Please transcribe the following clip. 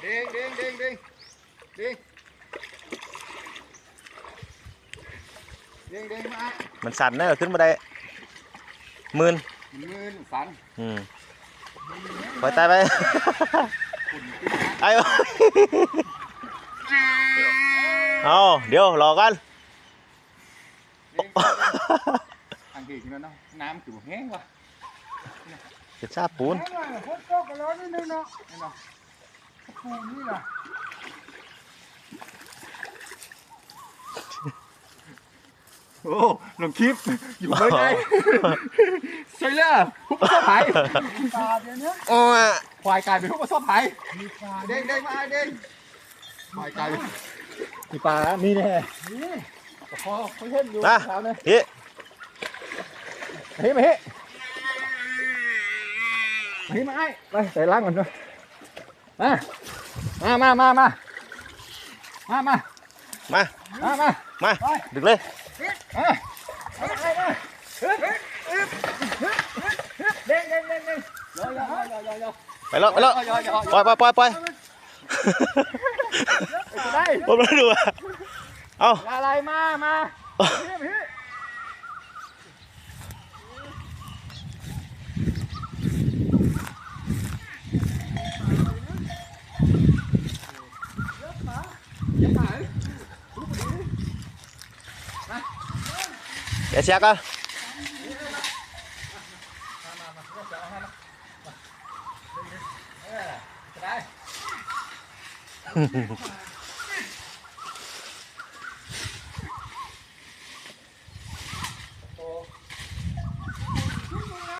เด้งเด้งเด้งดิงมามันสั่นเนอขึ้นมาได้หมื่นมือสันอืมปล่อยตายไปไอ้เอ้ยเอาเดี๋ยวรอกันเด้งทางที่ที่นั่นเนาะน้ำถือแห้งว่ะจะชาปูน แห้งหน่อยฝนตกก็ร้อนนิดนึงเนาะนี่เนาะปูนนี่ล่ะโอ้ลงคลิป อยู่ไม่ได้ใช่เลยผู้ประสบภัยตาเดี๋ยวนี้โอ้ยควายกลายเป็นผู้ประสบภัยมีปลาเด้งเด้งมาเด้งควายกลายเป็นมีปลามีแน่นี่พอเขาเห็นอยู่นะเช้าเนี่ยเฮ้ยเฮ้ยมาเฮ้ยเฮ้ยมาไอ้ไปใส่ล่างก่อนด้วย มามามามามามามามา มามามาดึกเลยมาเด้งเด้งเด้งเด้งย่อย่อย่อย่อย่อไปแล้วไปแล้วย่อย่อย่อปล่อยปล่อยปล่อยปล่อยได้ผมไม่ดูอะเอาอะไรมามา เดี๋ยวเชียร์ก็ได้